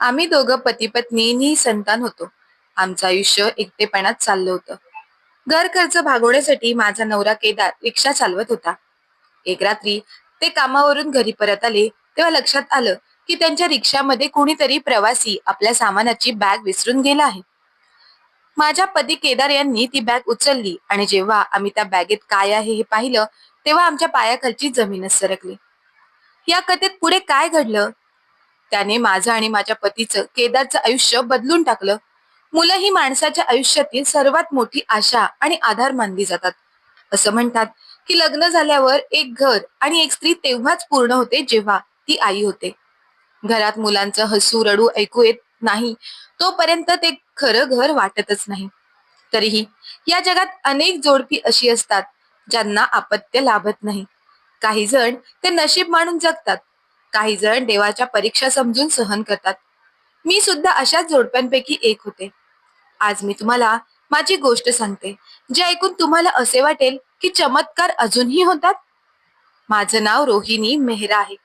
आम्ही दोघं पती पत्नी संतान होतो. आमचं आयुष्य एकटेपणात चाललं होतं. घर खर्च भागवण्यासाठी माझा नवरा केदार रिक्षा चालवत होता. एक रात्री ते कामावरून घरी परत आले तेव्हा लक्षात आलं की त्यांच्या रिक्षामध्ये कोणीतरी प्रवासी आपल्या सामानाची बॅग विसरून गेला आहे. माझ्या पती केदार यांनी ती बॅग उचलली आणि जेव्हा आम्ही त्या बॅगेत काय आहे हे पाहिलं तेव्हा आमच्या पायाखालची जमीनच सरकली. या कथेत पुढे काय घडलं? त्याने माझं आणि माझ्या पतीचं केदारचं आयुष्य बदलून टाकलं. मुलं ही माणसाच्या आयुष्यातील सर्वात मोठी आशा आणि आधार मानली जातात. असं म्हणतात की लग्न झाल्यावर एक घर आणि एक स्त्री तेव्हाच पूर्ण होते जेव्हा ती आई होते. घरात मुलांचं हसू रडू ऐकू येत नाही तोपर्यंत ते खरं घर वाटतच नाही. तरीही या जगात अनेक जोडपी अशी असतात ज्यांना आपत्य लाभत नाही. काही जण ते नशीब मानून जगतात काही जण देवाच्या परीक्षा समजून सहन करतात. मी सुद्धा अशाच जोडप्यांपैकी एक होते. आज मी तुम्हाला माझी गोष्ट सांगते जे ऐकून तुम्हाला असे वाटेल की चमत्कार अजूनही होतात. माझं नाव रोहिणी मेहरा आहे.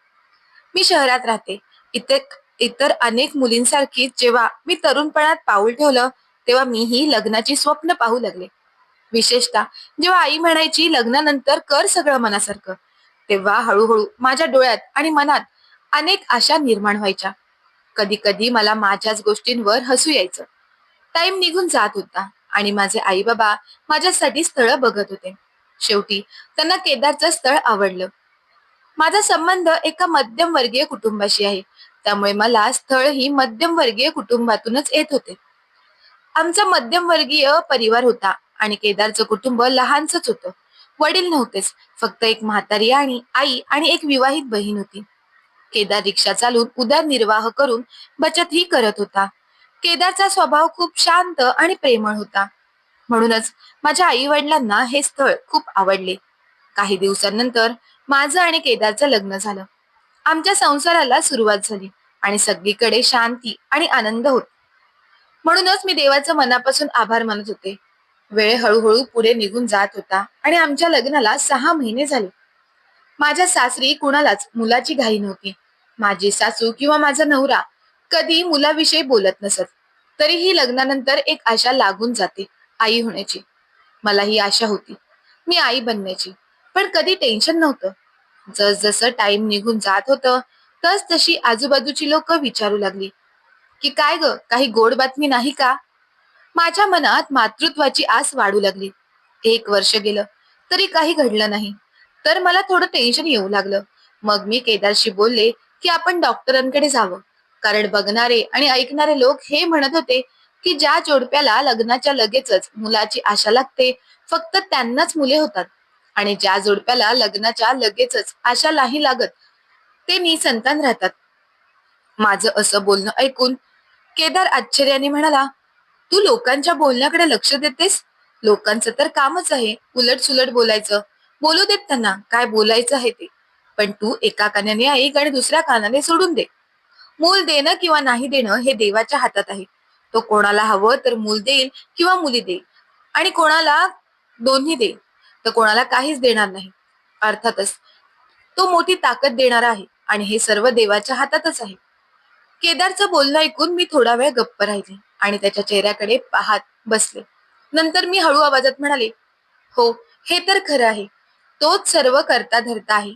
मी शहरात राहते. इथे इतर अनेक मुलींसारखीच जेव्हा मी तरुणपणात पाऊल ठेवलं तेव्हा मीही लग्नाची स्वप्न पाहू लागले. विशेषतः जेव्हा आई म्हणायची लग्नानंतर कर सगळं मनासारखं. तेव्हा हळूहळू माझ्या डोळ्यात आणि मनात अनेक आशा निर्माण व्हायच्या. कधी कधी मला माझ्याच गोष्टींवर हसू यायचं. टाइम निघून जात होता आणि माझे आई बाबा माझ्यासाठी स्थळ बघत होते. शेवटी त्यांना केदारचं स्थळ आवडलं. माझा संबंध एका मध्यमवर्गीय कुटुंबाशी आहे. त्यामुळे मला स्थळ ही मध्यमवर्गीय कुटुंबातूनच येत होते. आमचा मध्यमवर्गीय परिवार होता आणि केदारचं कुटुंब लहानच होतं. वडील नव्हतेच. फक्त एक म्हातारी आणि आई आणि एक विवाहित बहीण होती. केदार रिक्षा चालून उदरनिर्वाह करून बचतही करत होता. केदारचा स्वभाव खूप शांत आणि प्रेमळ होता. म्हणूनच माझ्या आई वडिलांना हे स्थळ खूप आवडले. काही दिवसांनंतर माझं आणि केदारचं लग्न झालं. आमच्या संसाराला सुरुवात झाली आणि सगळीकडे शांती आणि आनंद होत. म्हणूनच मी देवाचं मनापासून आभार मानत होते. वेळ हळूहळू पुढे निघून जात होता आणि आमच्या लग्नाला सहा महिने झाले. माझ्या सासरी कुणालाच मुलाची घाई नव्हती. माझी सासू किंवा माझा नवरा कधी मुलाविषयी बोलत नसत. तरीही लग्नानंतर एक आशा लागून जाते आई होण्याची. मला ही आशा होती. मी आई बनण्याची. पण कधी टेन्शन नव्हतं. जसजसं टाइम निघून जात होतं तस तशी आजूबाजूची लोक विचारू लागली. की काय ग काही गोड बातमी नाही का? माझ्या मनात मातृत्वाची आस वाढू लागली. एक वर्ष गेलं तरी काही घडलं नाही. तर मला थोडं टेन्शन येऊ लागलं. मग मी केदारशी बोलले की आपण डॉक्टरांकडे जावं. कारण बघणारे आणि ऐकणारे लोक हे म्हणत होते की ज्या जोडप्याला लग्नाच्या लगेचच मुलाची आशा लागते फक्त त्यांनाच मुले होतात. आणि ज्या जोडप्याला लग्नाच्या लगेचच आशा नाही लागत ते निसंतान राहतात. माझं असं बोलणं ऐकून केदार आश्चर्याने म्हणाला तू लोकांच्या बोलण्याकडे लक्ष देतेस? लोकांचं तर कामच आहे उलट सुलट बोलायचं. बोलू देत त्यांना. काय बोलायचं आहे ते. पण तू एका कानाने ऐक आणि दुसऱ्या कानाने सोडून दे. मूल देणं किंवा नाही देणं हे देवाच्या हातात आहे. तो कोणाला हवं तर मूल देईल किंवा मुली देईल. आणि कोणाला दोन्ही देईल. तर कोणाला काहीच देणार नाही. अर्थातच तो मोठी ताकद देणारा आहे आणि हे सर्व देवाच्या हातातच आहे. केदारचं बोलणं ऐकून मी थोडा वेळ गप्प राहिले आणि त्याच्या चेहऱ्याकडे पाहत बसले. नंतर मी हळू आवाजात म्हणाले हो हे तर खरं आहे. तोच सर्व करता धरता आहे.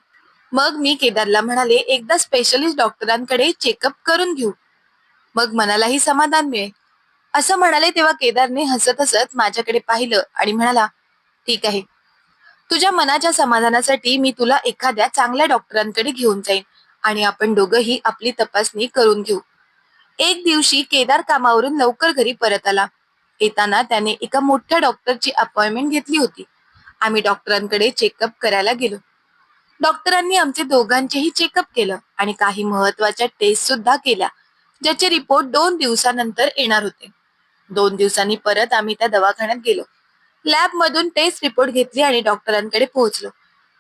मग मी केदारला म्हणाले एकदा स्पेशलिस्ट डॉक्टरांकडे चेकअप करून घेऊ. मग मनालाही समाधान मिळेल. असं म्हणाले तेव्हा केदारने हसत हसत माझ्याकडे पाहिलं आणि म्हणाला ठीक आहे. तुझ्या मनाच्या समाधानासाठी मी तुला एखाद्या चांगल्या डॉक्टरांकडे घेऊन जाईन आणि आपण दोघंही आपली तपासणी करून घेऊ. एक दिवशी केदार कामावरून लवकर घरी परत आला. येताना त्याने एका मोठ्या डॉक्टरची अपॉइंटमेंट घेतली होती. आम्ही डॉक्टरांकडे चेकअप करायला गेलो. डॉक्टरांनी आमचे दोघांचेही चेकअप केलं आणि काही महत्त्वाच्या टेस्ट सुद्धा केल्या ज्याचे रिपोर्ट दोन दिवसानंतर येणार होते. दोन दिवसांनी परत आम्ही त्या दवाखान्यात गेलो. लॅब मधून टेस्ट रिपोर्ट घेतली आणि डॉक्टरांकडे पोहोचलो.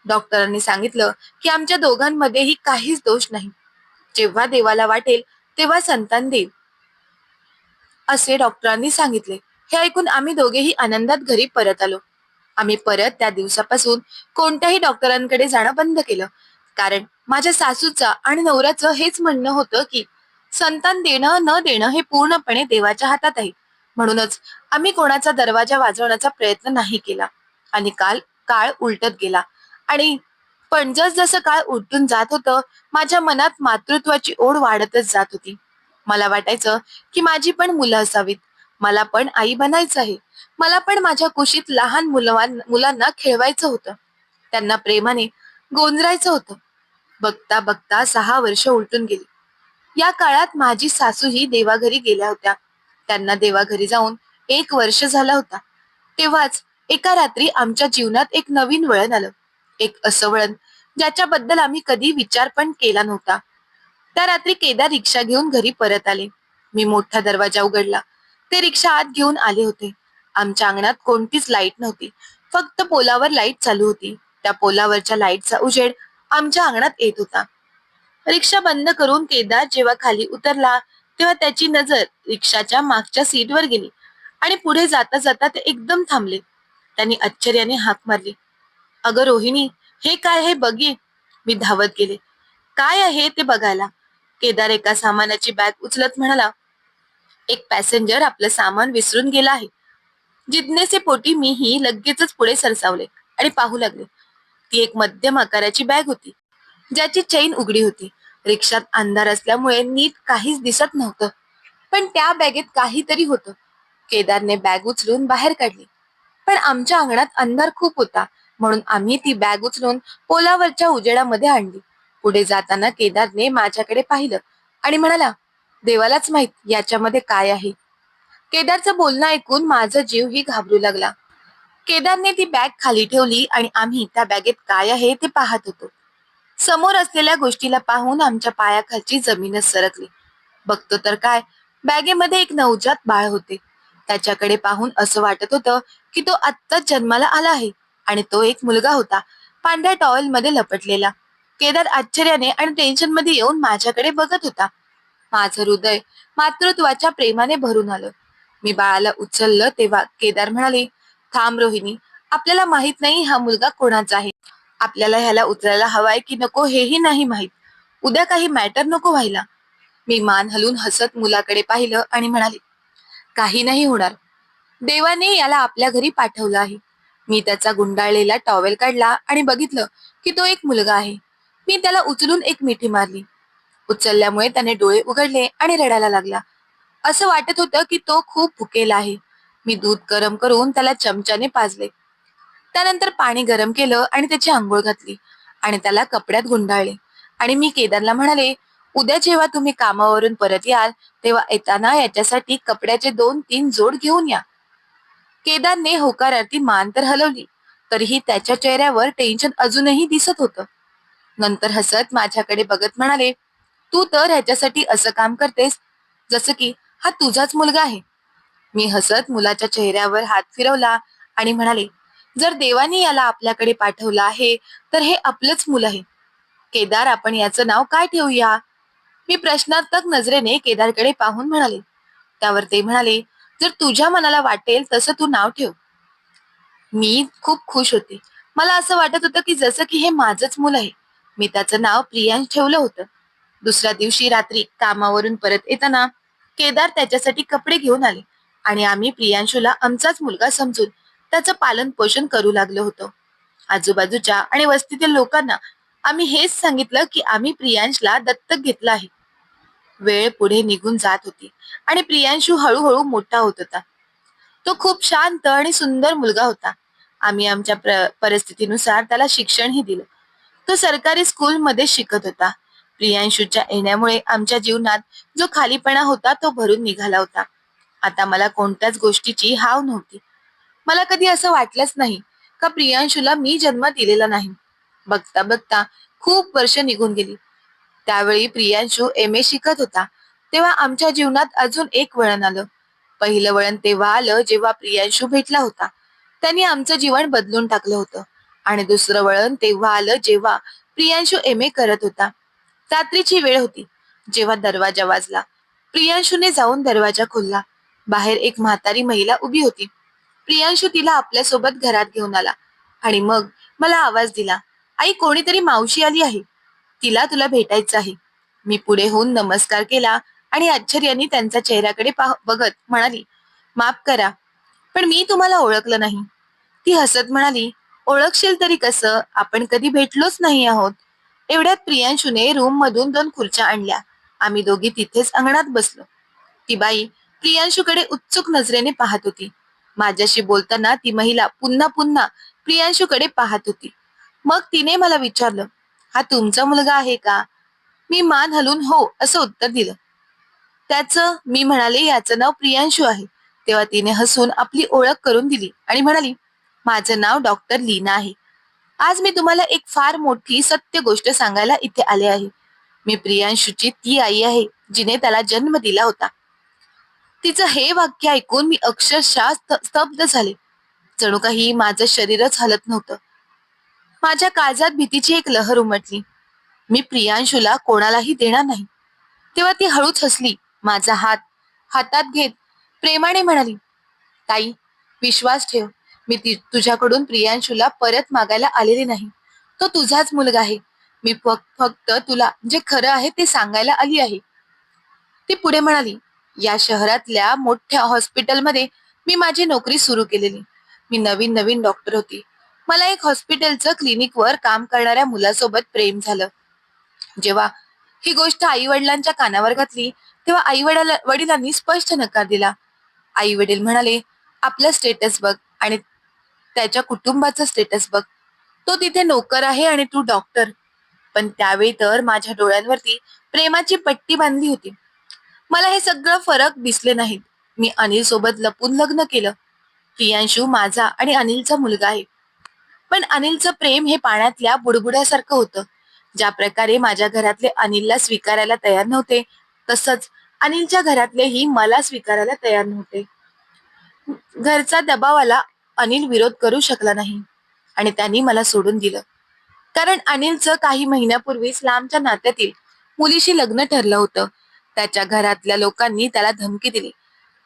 डॉक्टरांनी सांगितलं की आमच्या दोघांमध्येही काहीच दोष नाही. जेव्हा देवाला वाटेल तेव्हा संतान देईल. असे डॉक्टरांनी सांगितले. हे ऐकून आम्ही दोघेही आनंदात घरी परत आलो. आम्ही परत त्या दिवसापासून कोणत्याही डॉक्टरांकडे जाणं बंद केलं. कारण माझ्या सासूचा आणि नवऱ्याचं हेच म्हणणं होतं की संतान देणं न देणं हे पूर्णपणे देवाच्या हातात आहे. म्हणूनच आम्ही कोणाचा दरवाजा वाजवण्याचा प्रयत्न नाही केला. आणि काल काळ उलटत गेला. आणि पण जस जसं काळ उलटून जात होतं माझ्या मनात मातृत्वाची ओढ वाढतच जात होती. मला वाटायचं की माझी पण मुलं असावीत. मला पण आई बनायचं आहे. मला पण माझ्या कुशीत लहान मुलं मुलांना खेळवायचं होतं. त्यांना प्रेमाने गोंजरायचं होतं. बघता बघता सहा वर्ष उलटून गेली. या काळात माझी सासूही देवाघरी गेल्या होत्या. त्यांना देवाघरी जाऊन एक वर्ष झाला होता. तेव्हाच एका रात्री आमच्या जीवनात एक नवीन वळण आलं. एक असं वळण ज्याच्याबद्दल आम्ही कधी विचार पण केला नव्हता. त्या रात्री केदार रिक्षा घेऊन घरी परत आले. मी मोठा दरवाजा उघडला. ते रिक्षा आत घेऊन आले होते. आमच्या अंगणात कोणतीच लाइट नव्हती. फक्त पोलावर लाइट चालू होती. त्या पोलावरच्या लाईटचा उजेड आमच्या अंगणात येत होता. रिक्षा बंद करून केदार जेव्हा खाली उतरला तेव्हा त्याची नजर रिक्षाच्या मागच्या सीटवर गेली आणि पुढे जाता जाता ते एकदम थांबले. त्यांनी आश्चर्याने हाक मारली. अगं रोहिणी हे काय हे बघी. मी धावत गेले. काय आहे ते बघायला? केदार एका सामानाची बॅग उचलत म्हणाला एक पॅसेंजर आपलं सामान विसरून गेला आहे. जिज्ञेचे पोटी मीही लगेचच पुढे सरसावले आणि पाहू लागले. ती एक मध्यम आकाराची बॅग होती ज्याची चैन उघडी होती. रिक्षात अंधार असल्यामुळे नीट काहीच दिसत नव्हतं. पण त्या बॅगेत काहीतरी होतं. केदारने बॅग उचलून बाहेर काढली. पण आमच्या अंगणात अंधार खूप होता म्हणून आम्ही ती बॅग उचलून पोलावरच्या उजेडामध्ये आणली. पुढे जाताना केदारने माझ्याकडे पाहिलं आणि म्हणाला देवालाच माहीत याच्यामध्ये काय आहे? केदारचं बोलणं ऐकून माझा जीवही घाबरू लागला. केदारने ती बॅग खाली ठेवली आणि आम्ही त्या बॅगेत काय आहे ते पाहत होतो. समोर असलेल्या गोष्टीला पाहून आमच्या पायाखालची जमीनच सरकली. बघतो तर काय बॅगेमध्ये एक नवजात बाळ होते. त्याच्याकडे पाहून असं वाटत होतं की तो आत्ताच जन्माला आला आहे आणि तो एक मुलगा होता पांढऱ्या टॉवेल मध्ये लपटलेला. केदार आश्चर्याने आणि टेन्शनमध्ये येऊन माझ्याकडे बघत होता. माझं हृदय मातृत्वाच्या प्रेमाने भरून आलं. मी बाळाला उचललं तेव्हा केदार म्हणाले थांब रोहिणी आपल्याला माहीत नाही हा मुलगा कोणाचा आहे. आपल्याला ह्याला उचलायला हवाय की नको हेही नाही माहीत. उद्या काही मॅटर नको व्हायला. मी मान हलून हसत मुलाकडे पाहिलं आणि म्हणाले काही नाही होणार. देवाने याला आपल्या घरी पाठवलं आहे. मी त्याचा गुंडाळलेला टॉवेल काढला आणि बघितलं की तो एक मुलगा आहे. मी त्याला उचलून एक मिठी मारली. उचलल्यामुळे त्याने डोळे उघडले आणि रडायला लागला. असं वाटत होतं की तो खूप भुकेला आहे. मी दूध गरम करून त्याला चमच्याने पाजले. त्यानंतर पाणी गरम केलं आणि त्याची आंघोळ घातली आणि त्याला कपड्यात गुंडाळले. आणि मी केदारला म्हणाले उद्या जेव्हा तुम्ही कामावरून परत याल तेव्हा येताना याच्यासाठी कपड्याचे दोन तीन जोड घेऊन या. केदारने होकारार्थी मान तर हलवली तरीही त्याच्या चेहऱ्यावर टेन्शन अजूनही दिसत होतं. नंतर हसत माझ्याकडे बघत म्हणाले तू तर ह्याच्यासाठी असं काम करतेस जसं की हा तुझाच मुलगा आहे. मी हसत मुलाच्या चेहऱ्यावर हात फिरवला आणि म्हणाले जर देवाने याला आपल्याकडे पाठवलं आहे तर हे आपलंच मुल आहे. केदार आपण याचं नाव काय ठेवूया? मी प्रश्नार्थक नजरेने केदारकडे पाहून म्हणाले. त्यावर ते म्हणाले जर तुझ्या मनाला वाटेल तसं तू नाव ठेव. मी खूप खुश होते. मला असं वाटत होतं की जसं की हे माझंच मुल आहे. मी त्याचं नाव प्रियांश ठेवलं होतं. दुसऱ्या दिवशी रात्री कामावरून परत येताना केदार त्याच्यासाठी कपडे घेऊन आले आणि आम्ही प्रियांशूला आमचाच मुलगा समजून त्याचं पालन पोषण करू लागलो होतो. आजूबाजूच्या आणि वस्तीतील लोकांना आम्ही हेच सांगितलं की आम्ही प्रियांशला दत्तक घेतलं आहे. वेळ पुढे निघून जात होती आणि प्रियांशू हळूहळू मोठा होत होता. तो खूप शांत आणि सुंदर मुलगा होता. आम्ही आमच्या परिस्थितीनुसार त्याला शिक्षणही दिलं. तो सरकारी स्कूलमध्ये शिकत होता. प्रियांशूच्या येण्यामुळे आमच्या जीवनात जो खालीपणा होता तो भरून निघाला होता. आता मला कोणत्याच गोष्टीची हाव नव्हती. मला कधी असं वाटलंच नाही का प्रियांशूला मी जन्म दिलेला नाही. बघता बघता खूप वर्ष निघून गेली. त्यावेळी प्रियांशू एम ए शिकत होता. तेव्हा आमच्या जीवनात अजून एक वळण आलं. पहिलं वळण तेव्हा आलं जेव्हा प्रियांशू भेटला होता. त्यांनी आमचं जीवन बदलून टाकलं होतं. आणि दुसरं वळण तेव्हा आलं जेव्हा प्रियांशू एम ए करत होता. रात्रीची वेळ होती. जेव्हा दरवाजा वाजला प्रियांशूने जाऊन दरवाजा खोलला. बाहेर एक म्हातारी महिला उभी होती. प्रियांशू तिला आपल्यासोबत घरात घेऊन आला आणि मग मला आवाज दिला आई कोणीतरी मावशी आली आहे. तिला तुला भेटायचं आहे. मी पुढे होऊन नमस्कार केला आणि आश्चर्याने त्यांच्या चेहऱ्याकडे पाह- बघत म्हणाली माफ करा पण मी तुम्हाला ओळखलं नाही. ती हसत म्हणाली ओळखशील तरी कसं? आपण कधी भेटलोच नाही आहोत. एवढ्यात प्रियांशूने रूम मधून दोन खुर्च्या आणल्या. आम्ही दोघी तिथेच अंगणात बसलो. ती बाई प्रियांशूकडे उत्सुक नजरेने पाहत होती. माझ्याशी बोलताना ती महिला पुन्हा पुन्हा प्रियांशूकडे पाहत होती. मग तिने मला विचारलं हा तुमचा मुलगा आहे का? मी मान हलून हो असं उत्तर दिलं. त्याचं मी म्हणाले याचं नाव प्रियांशू आहे. तेव्हा तिने हसून आपली ओळख करून दिली आणि म्हणाली माझं नाव डॉक्टर लीना आहे. आज मी तुम्हाला एक फार मोठी सत्य गोष्ट सांगायला इथे आले आहे. मी प्रियांशूची ती आई आहे जिने त्याला जन्म दिला होता. तिचं हे वाक्य ऐकून मी अक्षरशः स्तब्ध झाले. जणू काही माझं शरीरच हलत नव्हतं. माझ्या काळजात भीतीची एक लहर उमटली. मी प्रियांशूला कोणालाही देणार नाही. तेव्हा ती हळूच हसली माझा हात हातात घेत प्रेमाने म्हणाली ताई विश्वास ठेव. मी तुझ्याकडून प्रियांशूला परत मागायला आलेली नाही. तो तुझाच मुलगा आहे. मी फक्त तुला जे खरं आहे ते सांगायला आली आहे. ती पुढे म्हणाली या शहरातल्या मोठ्या हॉस्पिटलमध्ये मी माझी नोकरी सुरू केलेली. मी नवीन नवीन डॉक्टर होती. मला एक हॉस्पिटलचं क्लिनिकवर काम करणाऱ्या मुलासोबत प्रेम झालं. जेव्हा ही गोष्ट आई वडिलांच्या कानावर घातली तेव्हा आई वडिलांनी स्पष्ट नकार दिला. आई वडील म्हणाले आपलं स्टेटस बघ आणि त्याच्या कुटुंबाचं स्टेटस बघ. तो तिथे नोकर आहे आणि तू डॉक्टर पण त्यावेळी तर माझ्या डोळ्यांवरती प्रेमाची पट्टी बांधली होती. मला हे सगळं फरक दिसले नाहीत. मी अनिल सोबत लपून लग्न केलं. प्रियांशू माझा आणि अनिलचा मुलगा आहे. पण अनिलचं प्रेम हे पाण्यातल्या बुडबुड्यासारखं होतं. ज्या प्रकारे माझ्या घरातले अनिलला स्वीकारायला तयार नव्हते तसंच अनिलच्या घरातलेही मला स्वीकारायला तयार नव्हते. घरचा दबावाला अनिल विरोध करू शकला नाही. आणि त्यांनी मला सोडून दिलं. कारण अनिलचं काही महिन्यापूर्वीच लांबच्या नात्यातील मुलीशी लग्न ठरलं होतं. त्याच्या घरातल्या लोकांनी त्याला धमकी दिली.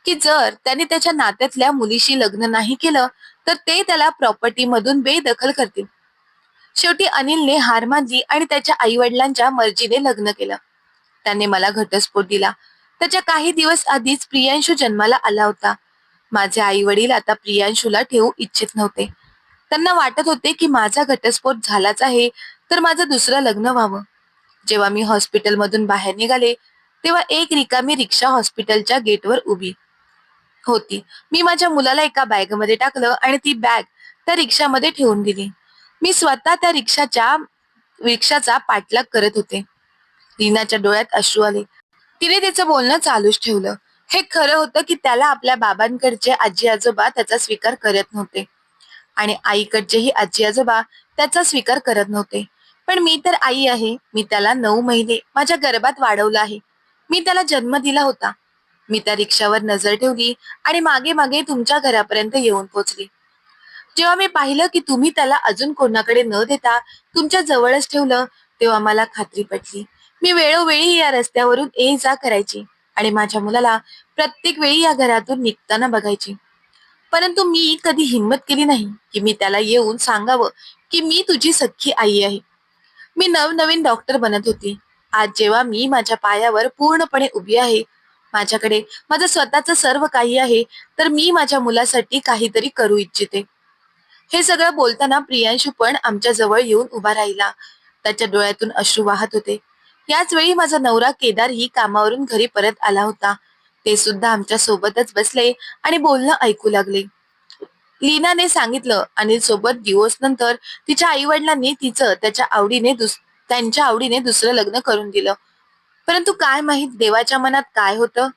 की जर त्याने त्याच्या नात्यातल्या मुलीशी लग्न नाही केलं तर ते त्याला प्रॉपर्टी मधून बेदखल करतील. शेवटी अनिलने हार मानली आणि त्याच्या आई वडिलांच्या मर्जीने लग्न केलं. त्याने मला घटस्फोट दिला. त्याच्या काही दिवस आधीच प्रियांशू जन्माला आला होता. माझे आई वडील आता प्रियांशूला ठेवू इच्छित नव्हते. त्यांना वाटत होते की माझा घटस्फोट झालाच आहे तर माझं दुसरं लग्न व्हावं. जेव्हा मी हॉस्पिटलमधून बाहेर निघाले तेव्हा एक रिकामी रिक्षा हॉस्पिटलच्या गेटवर उभी होती. मी माझ्या मुलाला एका बॅगमध्ये टाकलं आणि ती बॅग त्या रिक्षामध्ये ठेवून दिली. मी स्वतः त्या रिक्षाच्या रिक्षाचा पाठलाग करत होते. रीनाच्या डोळ्यात अश्रू आले. तिने त्याचं बोलणं चालूच ठेवलं. हे खरं होतं की त्याला आपल्या बाबांकडचे आजी आजोबा त्याचा स्वीकार करत नव्हते. आणि आईकडचेही आजी आजोबा त्याचा स्वीकार करत नव्हते. पण मी तर आई आहे. मी त्याला नऊ महिने माझ्या गर्भात वाढवलं आहे. मी त्याला जन्म दिला होता. मी त्या रिक्षावर नजर ठेवली आणि मागे मागे तुमच्या घरापर्यंत येऊन पोचली. जेव्हा मी पाहिलं की तुम्ही त्याला अजून कोणाकडे न देता तुमच्या जवळच ठेवलं तेव्हा मला खात्री पटली. मी वेळोवेळी या रस्त्यावरून ये जा करायची. आणि माझ्या मुलाला प्रत्येक वेळी या घरातून निघताना बघायची. परंतु मी कधी हिंमत केली नाही की मी त्याला येऊन सांगावं की मी तुझी सख्खी आई आहे. मी नवनवीन डॉक्टर बनत होती. आज जेव्हा मी माझ्या पायावर पूर्णपणे उभी आहे माझ्याकडे माझं स्वतःच सर्व काही आहे तर मी माझ्या मुलासाठी काहीतरी करू इच्छिते. हे सगळं बोलताना प्रियांशू पण आमच्या जवळ येऊन उभा राहिला. त्याच्या डोळ्यातून अश्रू वाहत होते. याच वेळी माझा नवरा केदार ही कामावरून घरी परत आला होता. ते सुद्धा आमच्या सोबतच बसले आणि बोलणं ऐकू लागले. लीनाने सांगितलं अनिल सोबत दिवस नंतर तिच्या आई वडिलांनी तिचं त्याच्या आवडीने त्यांच्या आवडीने दुसरं लग्न करून दिलं. परंतु काय माहीत देवाच्या मनात काय होतं?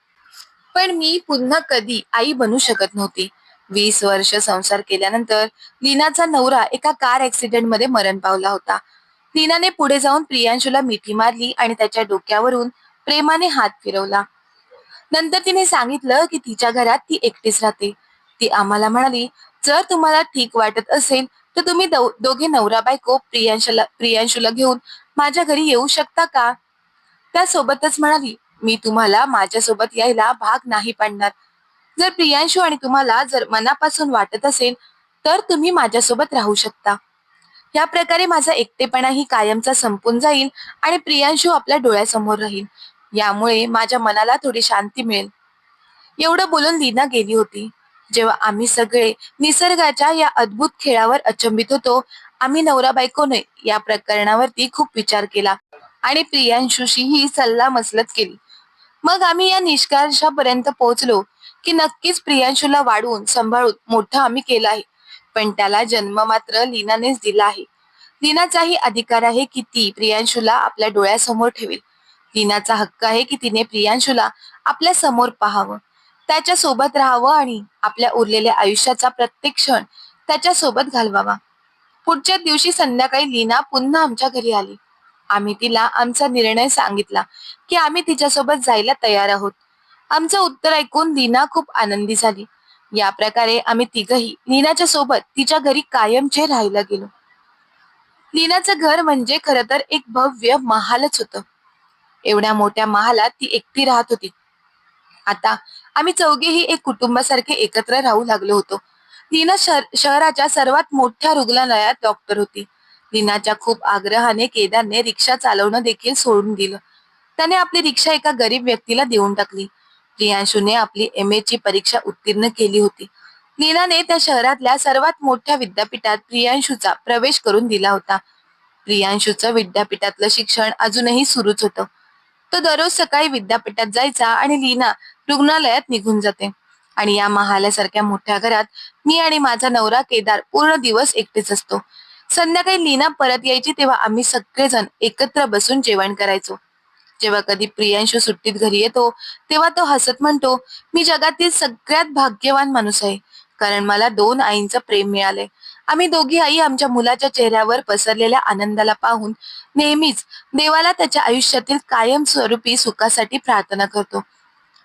पण मी पुन्हा कधी आई बनू शकत नव्हती. वीस वर्ष संसार केल्यानंतर लीनाचा नवरा एका कार ऍक्सिडेंटमध्ये मरण पावला होता. नीनाने पुढे जाऊन प्रियांशूला मिठी मारली आणि त्याच्या डोक्यावरून प्रेमाने हात फिरवला. नंतर तिने सांगितलं की तिच्या घरात ती एकटीच राहते. ती आम्हाला म्हणाली जर तुम्हाला ठीक वाटत असेल तर तुम्ही दोघे नवरा बायको प्रियांशूला प्रियांशूला घेऊन माझ्या घरी येऊ शकता का? त्यासोबतच म्हणाली मी तुम्हाला माझ्यासोबत यायला भाग नाही पाडणार. जर प्रियांशू आणि तुम्हाला जर मनापासून वाटत असेल तर तुम्ही माझ्यासोबत राहू शकता. या प्रकारे माझा एकटेपणाही कायमचा संपून जाईल आणि प्रियांशू आपल्या डोळ्यासमोर राहील. यामुळे माझ्या मनाला थोडी शांती मिळेल. एवढं बोलून लीना गेली होती. जेव्हा आम्ही सगळे निसर्गाच्या या अद्भुत खेळावर अचंबित होतो आम्ही नवरा बायकोने या प्रकरणावरती खूप विचार केला आणि प्रियांशुशीही सल्ला मसलत केली. मग आम्ही या निष्कर्षापर्यंत पोहोचलो की नक्कीच प्रियांशूला वाढवून सांभाळून मोठं आम्ही केलं आहे. पण त्याला जन्म मात्र लीनानेच दिला आहे. लीनाचाही अधिकार आहे की ती प्रियांशूला आपल्या डोळ्यासमोर ठेवेल. लीनाचा हक्क आहे की तिने प्रियांशूला आपल्यासमोर पाहावं. त्याच्या सोबत राहावं आणि आपल्या उरलेल्या आयुष्याचा प्रत्येक क्षण त्याच्या सोबत घालवावा. पुढच्या दिवशी संध्याकाळी लीना पुन्हा आमच्या घरी आली. आम्ही तिला आमचा निर्णय सांगितला की आम्ही तिच्यासोबत जायला तयार आहोत. आमचं उत्तर ऐकून लीना खूप आनंदी झाली. या प्रकारे आम्ही तिघही लीनाच्या सोबत तिच्या घरी कायमचे राहायला गेलो. लीनाचं घर म्हणजे खर तर एक भव्य महालच होत. एवढ्या मोठ्या महालात ती एकटी राहत होती. आता आम्ही चौघेही एक कुटुंबासारखे एकत्र राहू लागलो होतो. लीना शहर- शहराच्या सर्वात मोठ्या रुग्णालयात डॉक्टर होती. लीनाच्या खूप आग्रहाने केदारने रिक्षा चालवणं देखील सोडून दिलं. त्याने आपली रिक्षा एका गरीब व्यक्तीला देऊन टाकली. प्रियांशूने आपली एम ची परीक्षा उत्तीर्ण केली होती. लीनाने त्या शहरातल्या सर्वात मोठ्या विद्यापीठात प्रियांशूचा प्रवेश करून दिला होता. प्रियांशूचं विद्यापीठातलं शिक्षण अजूनही सुरूच होतं. तो दररोज सकाळी विद्यापीठात जायचा आणि लीना रुग्णालयात निघून जाते. आणि या महालासारख्या मोठ्या घरात मी आणि माझा नवरा केदार पूर्ण दिवस एकटेच असतो. संध्याकाळी लीना परत यायची तेव्हा आम्ही सगळेजण एकत्र बसून जेवण करायचो. जेव्हा कधी प्रियांशू सुट्टीत घरी येतो तेव्हा तो हसत म्हणतो मी जगातील सगळ्यात भाग्यवान माणूस आहे. कारण मला दोन आईंचं प्रेम मिळालंय. आम्ही दोघी आई आमच्या मुलाच्या चेहऱ्यावर पसरलेल्या आनंदाला पाहून नेहमीच देवाला त्याच्या आयुष्यातील कायमस्वरूपी सुखासाठी प्रार्थना करतो.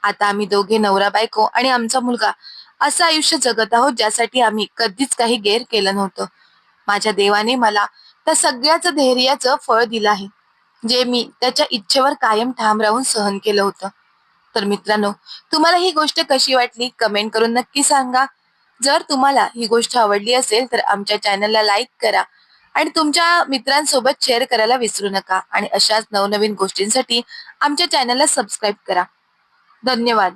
आता आम्ही दोघे नवरा बायको आणि आमचा मुलगा असं आयुष्य जगत आहोत ज्यासाठी आम्ही कधीच काही गैर केलं नव्हतं. माझ्या देवाने मला त्या सगळ्याच धैर्याचं फळ दिलं आहे. जे मी त्याच्या इच्छेवर कायम ठाम राहून सहन केलं होतं. तर मित्रांनो तुम्हाला ही गोष्ट कशी वाटली? कमेंट करून नक्की सांगा. जर तुम्हाला ही गोष्ट आवडली असेल तर आमच्या चॅनलला लाईक करा आणि तुमच्या मित्रांसोबत शेअर करायला विसरू नका. आणि अशाच नवनवीन गोष्टींसाठी आमच्या चॅनलला सबस्क्राईब करा. धन्यवाद.